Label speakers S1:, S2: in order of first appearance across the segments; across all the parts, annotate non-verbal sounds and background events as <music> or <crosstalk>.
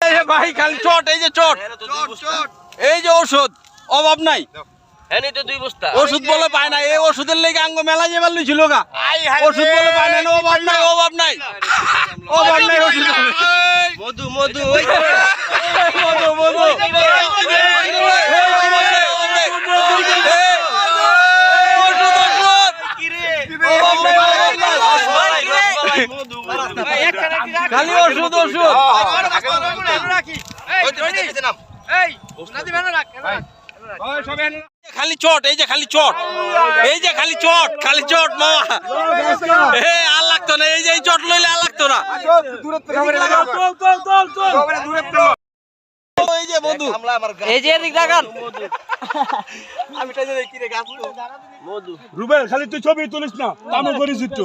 S1: এই যে ভাই খালি চট এই যে চট। এই যে ওষুধ অভাব নাই।
S2: এনে তো দুই বস্তা।
S1: ওষুধ বলে পায় না এই ওষুধের লেগে আঙ্গ মেলা যে বেলু ছিল গা। ওষুধ বলে পায় না অভাব নাই অভাব নাই। অভাব নাই ওষুধ।
S2: মধু মধু
S1: মধু মধু। খালি ওষুধ ওষুধ খালি চট এই যে খালি চট। এই যে খালি চট খালি চট মামা এ আর লাগতো না এই যে এই চট লইলে আর লাগতো না। এই যে বন্ধু।
S2: এই যে এদিক দেখান
S3: রুবেল খালি তুই ছবি তুলিস না। কামও করিস একটু।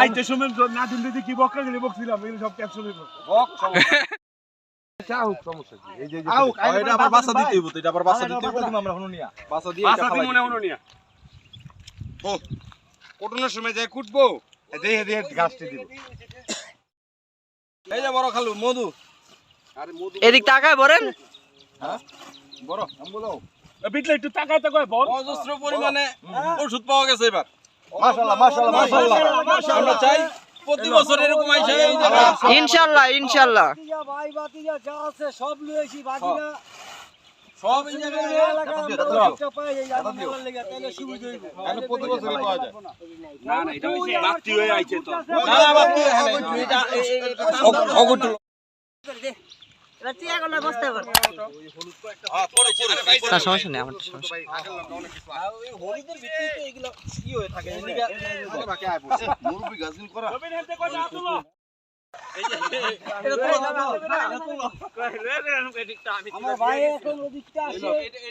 S3: আইতে সময় না দিন দিদি কি বকরা গেলে বকছিলাম এগুলো সব ক্যাপশন হইব। <laughs>
S1: এটা আবার বাসা দিতে হইব এটা আবার বাসা দিতে হইব? আমরা হনো নিয়া। বাসা দিয়ে এটা
S3: বাসাতি মনে হলো নিয়া।
S4: কোটানোর সময় যায় কুটবো দেখে দেখে গাছটি দিব।
S1: এই যে বড় খালু মধু।
S2: এদিক তাকায় বলেন।
S1: বড় আম বলো
S3: বিটলে একটু তাকায় তাকায় বল।
S1: অজস্র পরিমাণে ওষুধ পাওয়া গেছে এবার।
S4: মাশাআল্লাহ মাশাআল্লাহ মাশাআল্লাহ
S1: আমরা চাই প্রতি বছর এরকম আইসা
S2: ইনশাআল্লাহ ইনশাআল্লাহ
S5: ভাই বাতিজা যা আছে সব লইছি বাকিরা
S1: সব এই জায়গায়
S3: না না এটা হয়ে
S1: তুই হ্যাঁ
S2: সমস্যা নেই আমার সমস্যা
S1: ভিত্তিতে এগুলো কি হয়ে থাকে
S4: করা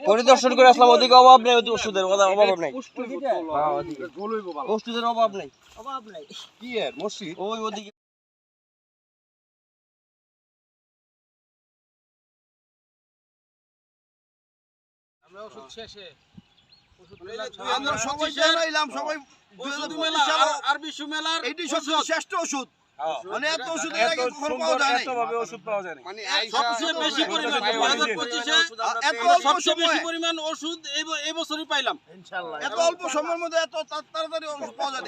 S1: পরিদর্শন করে আসলাম ওদিকে অভাব নেই ওষুধের অভাব নেই। ওষুধের অভাব নেই।
S5: অভাব নাই।
S4: কি মসজিদ?
S1: ওই ওদিকে
S4: আমরা সবাই জানাইলাম সবাই
S1: ওষুধ আর- আর বিশ্ব মেলার
S4: এইটি সবচেয়ে শ্রেষ্ঠ ওষুধ। মানে এত ওষুধ এর আগে কখনো পাওয়া যায় নাই।
S3: এতভাবে ওষুধ পাওয়া যায়
S4: মানে
S1: সবচেয়ে বেশি পরিমাণ দুই হাজার পঁচিশে
S4: এত অল্প
S1: বেশি পরিমাণ ওষুধ এই বছরই পাইলাম।
S4: এত অল্প সময়ের মধ্যে এত তাড়াতাড়ি ওষুধ পাওয়া যায়